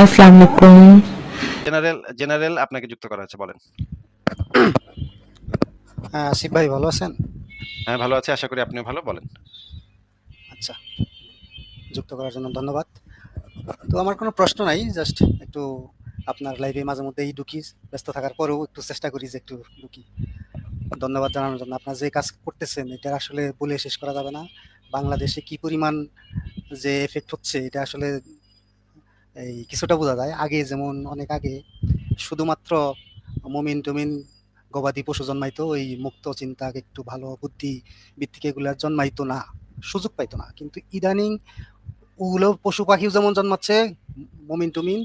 আসসালামু আলাইকুম general general আপনাকে যুক্ত করা হয়েছে বলেন। হ্যাঁ আসিফ ভাই ভালো আছেন? হ্যাঁ ভালো আছি আশা করি আপনিও ভালো বলেন। আচ্ছা যুক্ত করার জন্য ধন্যবাদ। তো আমার কোনো প্রশ্ন নাই জাস্ট একটু আপনার লাইভে মাঝে মধ্যেই ঢুকি ব্যস্ত থাকার পরেও একটু চেষ্টা করি যে একটু ঢুকি ধন্যবাদ জানানোর জন্য। আপনার যে কাজ করতেছেন এটা আসলে বলে শেষ করা যাবে না। বাংলাদেশে কি পরিমাণ যে এফেক্ট হচ্ছে এটা আসলে এই কিছুটা বোঝা যায়। আগে যেমন অনেক আগে শুধুমাত্র মমিন টুমিন গবাদি পশু জন্মাইতো, ওই মুক্ত চিন্তা একটু ভালো বুদ্ধি ভিত্তিক এগুলা জন্মাইতো না, সুযোগ পাইতো না। কিন্তু ইদানিং ওগুলো পশু পাখিও যেমন জন্মাচ্ছে, মমিন টুমিন,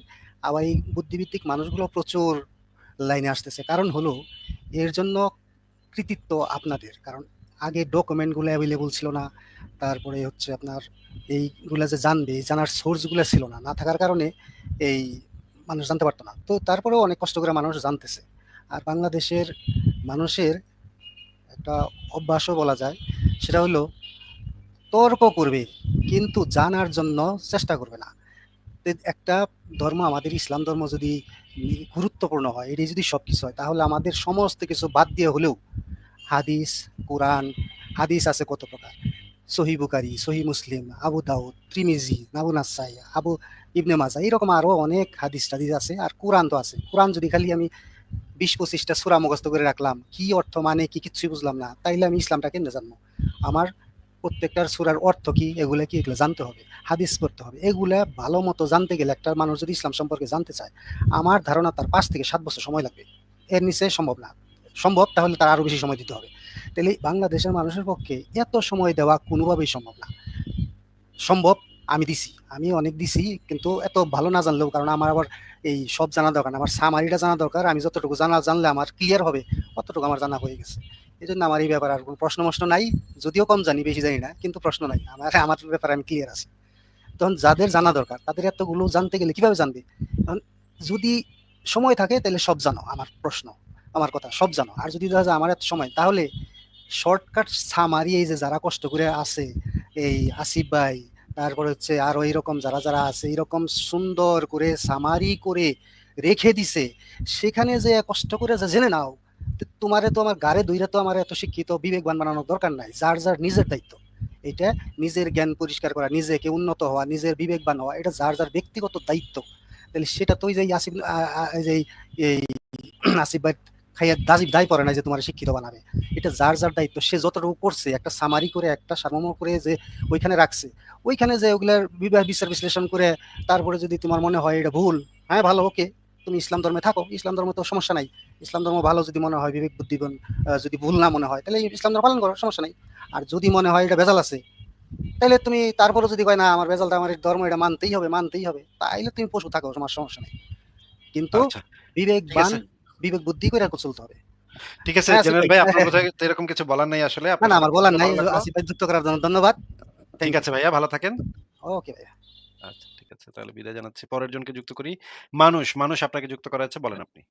আবার এই বুদ্ধিভিত্তিক মানুষগুলো প্রচুর লাইনে আসতেছে। কারণ হলো, এর জন্য কৃতিত্ব আপনাদের। কারণ আগে ডকুমেন্টগুলো অ্যাভেলেবল ছিল না। তারপরে হচ্ছে আপনার এইগুলা যে জানবে জানার সোর্সগুলো ছিল না। না থাকার কারণে এই মানুষ জানতে পারতো না। তো তারপরেও অনেক কষ্ট করে মানুষ জানতেছে। আর বাংলাদেশের মানুষের একটা অভ্যাসও বলা যায়, সেটা হলো তর্ক করবে, কিন্তু জানার জন্য চেষ্টা করবে না। একটা ধর্ম, আমাদের ইসলাম ধর্ম যদি গুরুত্বপূর্ণ হয় এটি যদি সব কিছু হয়, তাহলে আমাদের সমস্ত কিছু বাদ দিয়ে হলেও হাদিস, কোরআন, হাদিস আছে কত প্রকার? সহি বুকারি সহি মুসলিম, আবু দাউদ, ত্রিমিজি নাবু নাসাই, আবু ইবনে মাজা এরকম আরও অনেক হাদিস টাদিস আছে আর কোরআন তো আছে। কোরআন যদি খালি আমি বিশ পঁচিশটা সুরা মুখস্থ করে রাখলাম, কি অর্থ মানে কি কিচ্ছুই বুঝলাম না, তাইলে আমি ইসলামটা কেমনে জানব? আমার প্রত্যেকটার সুরার অর্থ কি, এগুলো কি এগুলো জানতে হবে, হাদিস পড়তে হবে। এগুলা ভালো মতো জানতে গেলে একটা মানুষ যদি ইসলাম সম্পর্কে জানতে চায়, আমার ধারণা তার পাঁচ থেকে সাত বছর সময় লাগবে। এর নিচে সম্ভব না। সম্ভব, তাহলে তার আরও বেশি সময় দিতে হবে। তাহলে বাংলাদেশের মানুষের পক্ষে এত সময় দেওয়া কোনোভাবেই সম্ভব না। সম্ভব, আমি দিছি। আমি অনেক দিছি, কিন্তু এত ভালো না জানলেও, কারণ আমার আবার এই সব জানা দরকার। আমার সামারিটা জানা দরকার, আমি যতটুকু জানা জানলে আমার ক্লিয়ার হবে, অতটুকু আমার জানা হয়ে গেছে। এই জন্য আমার এই ব্যাপারে আর কোনো প্রশ্ন মশ্ন নাই। যদিও কম জানি, বেশি জানি না, কিন্তু প্রশ্ন নাই। আমার আমার ব্যাপারে আমি ক্লিয়ার আছি। তখন যাদের জানা দরকার, তাদের এতগুলো জানতে গেলে কীভাবে জানবে? যদি সময় থাকে, তাহলে সব জানো, আমার প্রশ্ন। আমার কথা, সব জানো। আর যদি দেখা যায় আমার এত সময়, তাহলে শর্টকাট সামারি এই যে যারা কষ্ট করে আছে, এই আসিফ ভাই, তারপরে হচ্ছে আরও এইরকম যারা যারা আছে এরকম সুন্দর করে সামারি করে রেখে দিছে, সেখানে যে কষ্ট করে যে জেনে নাও তোমারে তো আমার গাড়ে দইরা তো আমার এত শিক্ষিত, বিবেকবান বানানোর দরকার নাই, যার যার নিজের দায়িত্ব। এটা নিজের জ্ঞান পরিষ্কার করা, নিজেকে উন্নত হওয়া, নিজের বিবেকবান হওয়া, এটা যার যার ব্যক্তিগত দায়িত্ব। তাহলে সেটা তো ওই যে আসিফ এই আসিফ ভাই খাইয়া দাজি দায় পড়ে না যে তোমার শিক্ষিত বানাবে। এটা যার যার দায়িত্ব সে যতটুকু করছে একটা সামারি করে একটা সারমর্ম করে যে ওইখানে রাখছে। ওইখানে যে ওগুলার বিবাহ বিচার বিশ্লেষণ করে তারপরে যদি তোমার মনে হয় এটা ভুল হ্যাঁ ভালো ওকে তুমি ইসলাম ধর্মে থাকো ইসলাম ধর্ম তো সমস্যা নাই। ইসলাম ধর্ম ভালো যদি মনে হয় বিবেক বুদ্ধিবন যদি ভুল না মনে হয় তাহলে ইসলাম ধর্ম পালন করো সমস্যা নাই। আর যদি মনে হয় এটা ভেজাল আছে তাহলে তুমি তারপরে যদি কয় না আমার ভেজালটা আমার ধর্ম এটা মানতেই হবে মানতেই হবে তাইলে তুমি পশু থাকো তোমার সমস্যা নাই। কিন্তু আচ্ছা। বিবেকবান। বিবেক বুদ্ধি করে চলতে হবে। ঠিক আছে হ্যাঁ, আসিফ জেনারেল ভাই। আপনার কোথায় তো এরকম কিছু বলার নাই আসলে না না আমার বলার নাই। আসিফ ভাই যুক্ত করার জন্য ধন্যবাদ। ঠিক আছে ভাইয়া ভালো থাকেন। ওকে ভাইয়া। আচ্ছা ঠিক আছে তাহলে বিদায় জানাচ্ছি। পরের জনকে যুক্ত করি। মানুষ মানুষ আপনাকে যুক্ত করা হয়েছে বলেন আপনি।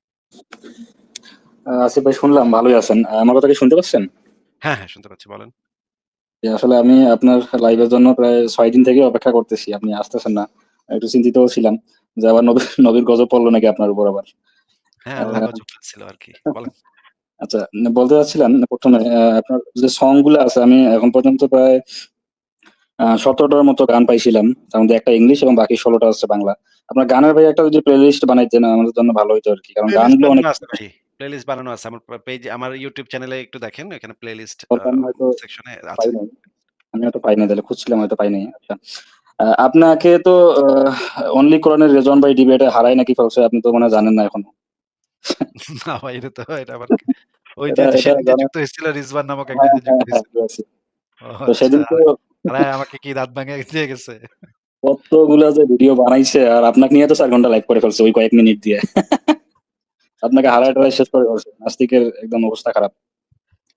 আসিফ ভাই শুনলাম ভালোই আছেন। আমার কথা কি শুনতে পাচ্ছেন? হ্যাঁ হ্যাঁ শুনতে পাচ্ছি বলেন। আসলে আমি আপনার লাইভের জন্য প্রায় ছয় দিন থেকে অপেক্ষা করতেছি আপনি আসতেছেন না। একটু চিন্তিত ছিলাম যে আবার নবীর নবীর গজব পড়ল নাকি আপনার উপর আবার? হ্যাঁ আল্লাহ আহ, ছিল আর কি বলেন। আচ্ছা বলতে চাচ্ছিলাম প্রথমে আপনার যে সংগুলো আছে আমি এখন পর্যন্ত প্রায় সতেরোটার মতো গান পাইছিলাম। তার মধ্যে একটা ইংলিশ এবং বাকি ষোলোটা হচ্ছে বাংলা। আপনার গানের ভাই একটা যদি প্লে লিস্ট বানাইতেন আমাদের জন্য ভালো হতো আর কি কারণ প্লেলিস্ট গানগুলো অনেক প্লেলিস্ট বানানো আছে। আমার পেজ আমার ইউটিউব চ্যানেলে একটু দেখেন এখানে প্লেলিস্ট সেকশনে আছে। আমি হয়তো পাই নাই তাহলে খুঁজছিলাম হয়তো পাই নাই। আচ্ছা। আপনাকে তো অনলি কোরআনের রেজন ভাই ডিবেটে হারাই নাকি ফেলছে আপনি তো মনে জানেন না এখন। না ভাই এটা তো এটা আবার ওই যে সেদিন যুক্ত হয়েছিল রিজওয়ান নামক হ্যাঁ একজন হ্যাঁ যুক্ত হ্যাঁ হয়েছিল। পারছি। ও তো সেদিন আচ্ছা তো আমাকে কি দাঁত ভাঙে দিয়ে গেছে? কতগুলা যে ভিডিও বানাইছে আর আপনাকে নিয়ে তো চার ঘণ্টা লাইভ করে ফেলছে ওই কয়েক মিনিট দিয়ে। আপনাকে হারায় টারায় শেষ করে ফেলছে। নাস্তিকের একদম অবস্থা খারাপ।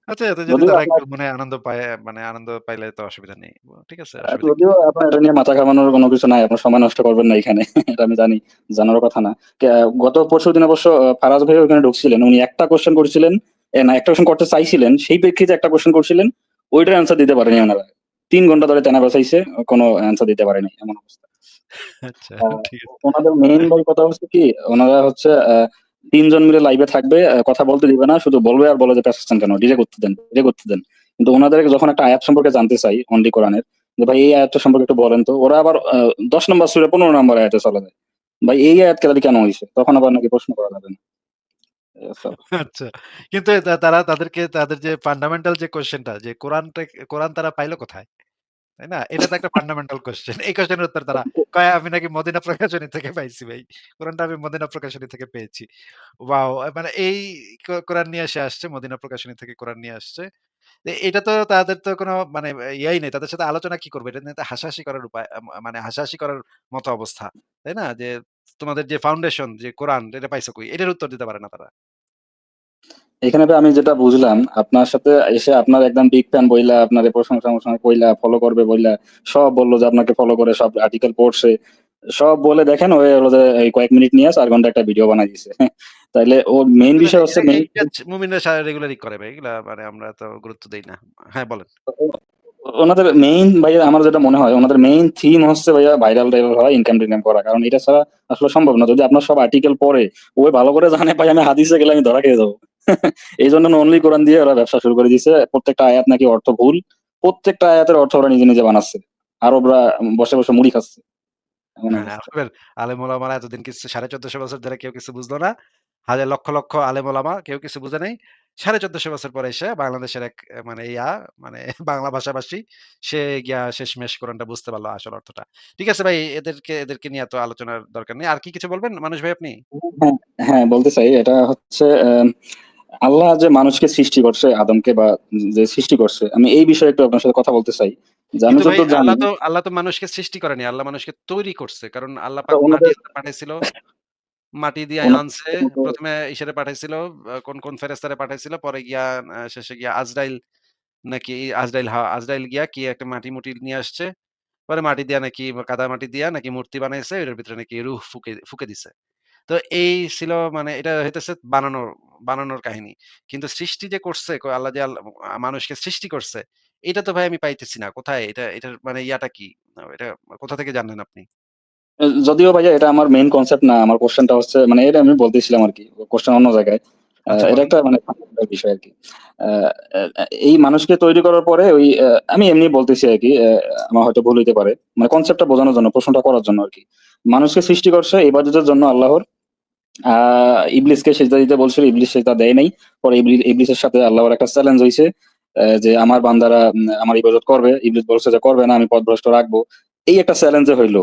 আচ্ছা এতে যদি যদিও তারা আপনার একটু মানে আনন্দ পায় মানে আনন্দ পাইলে তো অসুবিধা নেই ঠিক আছে আহ, অসুবিধা কি? যদিও আপনার এটা নিয়ে মাথা ঘামানোর কোনো কিছু নাই আপনার সময় নষ্ট করবেন না এখানে এটা আমি জানি জানার কথা না কে- গত পরশু দিন অবশ্য আহ, ফারাজ ভাই ওখানে ঢুকছিলেন উনি একটা কোশ্চেন করছিলেন এ, না একটা কোশ্চেন করতে চাইছিলেন সেই প্রেক্ষিতে একটা কোশ্চেন করছিলেন ওইটার অ্যান্সার দিতে পারেনি ওনারা তিন ঘণ্টা ধরে তেনা বাঁচাইছে কোনো অ্যান্সার দিতে পারেনি এমন অবস্থা আচ্ছা ঠিক আছে। ওনাদের মেইন ভাই কথা হচ্ছে কি, ওনারা হচ্ছে আ ৩ জন মিলে লাইভে থাকবে, কথা বলতে দিবে না। শুধু বলবে আর বলে যে পেঁচাচ্ছেন কেন? ডিরেক্ট উত্তর দেন, ডিরেক্ট উত্তর দেন। কিন্তু উনাদেরকে যখন একটা আয়াত সম্পর্কে জানতে চাই অনলি কোরআনের, যে ভাই এই আয়াতটা সম্পর্কে একটু বলেন তো। ওরা আবার ১০ নম্বর সুরে পনেরো নম্বর আয়াতে চলে যায়। ভাই এই আয়াত তাহলে কেন হয়েছে তখন আবার নাকি প্রশ্ন করা যাবে না। আচ্ছা। কিন্তু তারা তাদেরকে তাদের যে ফান্ডামেন্টাল যে কোয়েশ্চেনটা যে কোরআনটা কোরআন তারা পাইলো কোথায়? তাই না? এটা তো একটা ফান্ডামেন্টাল। এই উত্তর তারা কয়, আমি নাকি মদিনা প্রকাশনী থেকে পাইছি ভাই। কোরআনটা আমি মদিনা প্রকাশনী থেকে পেয়েছি। ওয়াও! মানে এই কোরআন নিয়ে সে আসছে, মদিনা প্রকাশনী থেকে কোরআন নিয়ে আসছে। এটা তো তাদের তো কোনো মানে ইয়াই নেই। তাদের সাথে আলোচনা কি করবে? এটা নিয়ে হাসাহাসি করার উপায় মানে হাসাহাসি করার মতো অবস্থা। তাই না? যে তোমাদের যে ফাউন্ডেশন যে কোরআন, এটা পাইছো কই? এটার উত্তর দিতে পারে না তারা। এখানে ভাই আমি যেটা বুঝলাম, আপনার সাথে এসে আপনার একদম বিগ ফ্যান বইলা, আপনার এই প্রশংসা-মশংসা কইলা, ফলো করবে বইলা, সব বলল যে আপনাকে ফলো করে সব আর্টিকেল পড়ছে। সব বলে দেখেন ও হলো যে কয়েক মিনিট নিয়ে ৪ ঘণ্টা একটা ভিডিও বানায় দিছে। তাইলে ওর মেইন বিষয় হচ্ছে মুমিনরা সা রেগুলারই করে ভাই। এগুলা মানে আমরা তো গুরুত্ব দেই না। হ্যাঁ বলেন। ওনাদের মেইন ভাইয়া আমার যেটা মনে হয় ওনাদের মেইন থিম হচ্ছে ভাইয়া ভাইরাল টাইরাল হওয়া, ইনকাম-টিনকাম করা। কারণ এটা ছাড়া আসলে সম্ভব না। যদি আপনার সব আর্টিকেল পড়ে, ও ভালো করে জানে ভাই আমি হাদিসে গেলে আমি ধরা খেয়ে যাব। এইজন্য অনলি কোরআন দিয়ে ওরা ব্যবসা শুরু করে দিছে। প্রত্যেকটা আয়াত নাকি অর্থ ভুল। প্রত্যেকটা আয়াতের অর্থ ওরা নিজে, নিজে বানাচ্ছে। আরবরা বসে, বসে মুড়ি খাচ্ছে। হ্যাঁ, আলেম ওলামারা এতদিন কিছু ১৪৫০ বছর ধরে কেউ কিছু বুঝলো না। হাজার লক্ষ, লক্ষ আলেম ওলামা কেউ কিছু বুঝে নাই। ১৪৫০ বছর পরে এসে বাংলাদেশের এক মানে ইয়া মানে বাংলা ভাষাভাষী সে গিয়া শেষমেশ কোরআনটা বুঝতে পারল আসল অর্থটা। ঠিক আছে ভাই এদেরকে এদেরকে নিয়ে এত আলোচনার দরকার নেই। আর কি কিছু বলবেন মানুষ ভাই আপনি? হ্যাঁ, হ্যাঁ বলতে চাই এটা হচ্ছে অ্যা আল্লাহ যে মানুষকে সৃষ্টি করছে আদমকে বা যে সৃষ্টি করছে, আমি এই বিষয়ে একটু আপনার সাথে কথা বলতে চাই। আল্লাহ তো আল্লাহ তো মানুষকে সৃষ্টি করেনি। আল্লাহ মানুষকে তৈরি করছে। কারণ আল্লাহ পাক মাটি পাঠাইছিল। মাটি দিয়ে আনছে। মতো ১ম এ ইশারে পাঠাইছিল। কোন, কোন ফেরেস্তারে পাঠাইছিল। পরে গিয়া শেষে গিয়া আজরাইল নাকি আজরাইল হা আজরাইল গিয়া কি একটা মাটি-মুটি নিয়ে আসছে। পরে মাটি দিয়া নাকি কাদা মাটি দিয়া নাকি মূর্তি বানাইছে। এটার ভিতরে নাকি রূহ ফুকে ফুঁকে দিছে। তো এই ছিল মানে এটা হইতেছে বানানোর, বানানোর কাহিনী। কিন্তু সৃষ্টি যে করছে আল্লাহ যে মানুষকে সৃষ্টি করছে, এটা তো ভাই আমি পাইতেছি না। কোথায়? এটা এটা মানে ইয়াটা কি? এটা কোথা থেকে জানলেন আপনি? যদিও ভাইয়া এটা আমার মেইন কনসেপ্ট না। আমার কোশ্চেনটা হচ্ছে মানে এটা আমি বলতেছিলাম আর কি কোশ্চেন অন্য জায়গায়। আচ্ছা এটা একটা মানে বিষয় আরকি। আ আ এই মানুষকে তৈরি করার পরে ওই আমি এমনি বলতেছি আরকি। আ আমার হয়তো ভুল হইতে পারে। মানে কনসেপ্টটা বোঝানোর জন্য, প্রশ্নটা করার জন্য আর কি মানুষকে সৃষ্টি করছে ইবাদতের জন্য আল্লাহর। আ ইবলিসকে সিজদা দিতে বলছিল, ইবলিস সিজদা দেয় নাই। পরে ইবলি ইবলিসের সাথে আল্লাহর একটা চ্যালেঞ্জ হইছে। আ যে আমার বান্দারা আমার ইবাদত করবে। ইবলিস বলছে যে করবে না, আমি পথভ্রষ্ট রাখব। এই একটা চ্যালেঞ্জে হইল।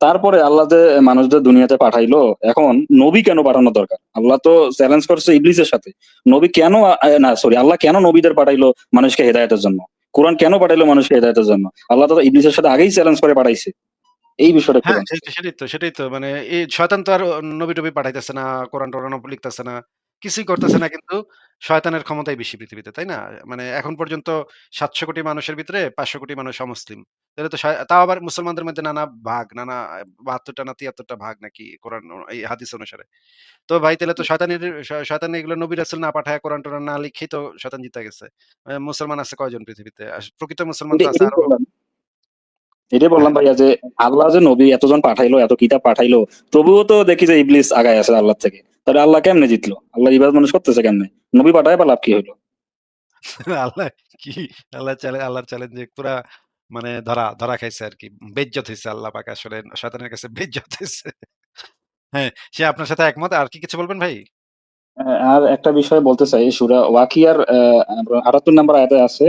তারপরে আল্লাহ যে মানুষদের দুনিয়াতে পাঠাইলো, এখন নবী কেন পাঠানো দরকার? আল্লাহ তো চ্যালেঞ্জ করছে ইবলিসের সাথে। নবী কেন না সরি আল্লাহ কেন নবীদের পাঠাইলো মানুষকে হেদায়তের জন্য? কোরআন কেন পাঠাইলো মানুষকে হেদায়তের জন্য? আল্লাহ তো ইবলিসের সাথে আগেই চ্যালেঞ্জ করে পাঠাইছে। এই বিষয়টা হ্যাঁ, সেটাই, তো, সেটাই তো। মানে এই শয়তান তো আর নবী-টবি পাঠাইতেছে না, কোরআন-টোরানও লিখতেছে না। কিছুই করতেছে না কিন্তু শয়তানের ক্ষমতাই বেশি পৃথিবীতে, তাই না? মানে এখন পর্যন্ত ৭০০ কোটি মানুষের ভিতরে ৫০০ কোটি মানুষ অমুসলিম। তাহলে তো তাও আবার মুসলমানদের মধ্যে নানা ভাগ, নানা ৭২ টা না ৭৩ টা ভাগ নাকি কোরআন এই হাদিস অনুসারে। তো ভাই তাহলে তো শয়তানের শ শয়তান এগুলো নবী রাসূল না পাঠায় কোরআন-টোরান না লিখেই তো শয়তান জিতে গেছে। আ মুসলমান আছে কয়জন পৃথিবীতে? আস প্রকৃত মুসলমান তো আছে এটাই আরও বললাম। এটাই হ্যাঁ। বললাম ভাইয়া যে আল্লাহ যে নবী এতজন পাঠাইলো, এত কিতাব পাঠাইলো, তবুও তো দেখি যে ইবলিস আগায় আছে আল্লাহর থেকে। তাহলে আল্লাহ কেমনে জিতলো? আল্লাহ ইবাদত মানুষ করতেছে কেমনে? নবী পাঠায় বা লাভ কি হইল? আল্লাহ কি আল্লাহ চ্যালে আল্লাহর চ্যালেঞ্জে পুরা মানে ধরা ধরা খাইছে আরকি। বেইজ্জত হইছে আল্লাহ পাক আসলে শয়তানের কাছে বেইজ্জত হইছে। হ্যাঁ, সে আপনার সাথে একমত। আর কি কিছু বলবেন ভাই? অ্যা আর একটা বিষয় বলতে চাই সূরা ওয়াকিয়ার ৭৮ নাম্বার আয়াতে আছে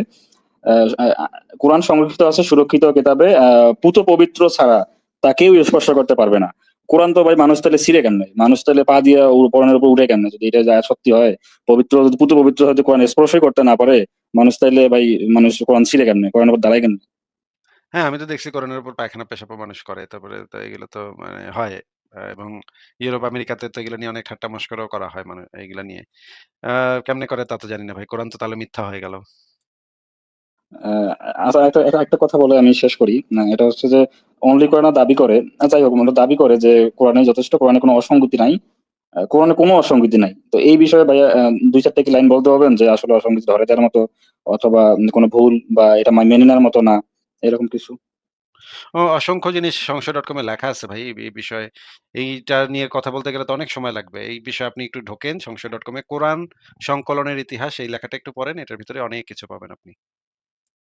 কোরআন সংরক্ষিত আছে সুরক্ষিত কিতাবে পুত পবিত্র ছাড়া তাকেও স্পর্শ করতে পারবে না। কোরআন তো ভাই মানুষ তাইলে ছিঁড়ে কেমনে? মানুষ তাইলে পা দিয়া উ কোরআনের উপর উঠে কেমনে? যদি এটা যায় সত্যি হয়, পবিত্র পুত পবিত্র হয়তো কোরআন স্পর্শই করতে না পারে, মানুষ তাইলে ভাই মানুষ কোরআন ছিঁড়ে কেমনে? কোরআনের উপর দাঁড়ায় কেমনে? হ্যাঁ, আমি তো দেখছি কোরআনের উপর পায়খানা পেশাবও মানুষ করে। তারপরে তো এগুলো তো মানে হয়। এবং ইউরোপ আমেরিকাতে তো এগুলো নিয়ে অনেক ঠাট্টা মশকরাও করা হয় মানে এগুলা নিয়ে। আ কেমনে করে তা তো জানি না ভাই। কোরআন তো তাহলে মিথ্যা হয়ে গেল। আচ্ছা একটা একটা কথা বলে আমি শেষ করি। এটা হচ্ছে যে অনলি কোরআন দাবি করে, যাই হোক ওরা দাবি করে যে কোরআনে যথেষ্ট, কোরআনে কোনো অসঙ্গতি নাই। কোরআনে কোনো অসঙ্গতি নাই। তো এই বিষয়ে ভাইয়া দুই ২-৪ কি লাইন বলতে পারবেন যে আসলে অসঙ্গতি ধরে দেওয়ার মতো অথবা কোনো ভুল বা এটা মেনে নেওয়ার মতো না, এরকম কিছু? অসংখ্য জিনিস সংশয়.com এ লেখা আছে ভাই এই বিষয়ে। এইটা নিয়ে কথা বলতে গেলে তো অনেক সময় লাগবে। এই বিষয়ে আপনি একটু ঢোকেন সংশয়.com এ কোরআন সংকলনের ইতিহাস এই লেখাটা একটু পড়েন। এটার ভিতরে অনেক কিছু পাবেন আপনি।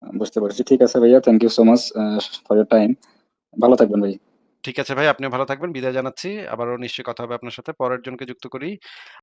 বুঝতে পারছি। ঠিক আছে ভাইয়া। Thank you so much for your time. ভালো থাকবেন ভাই। ঠিক আছে ভাই, আপনিও ভালো থাকবেন। বিদায় জানাচ্ছি। আবারও নিশ্চয়ই কথা হবে আপনার সাথে। পরের জনকে যুক্ত করি।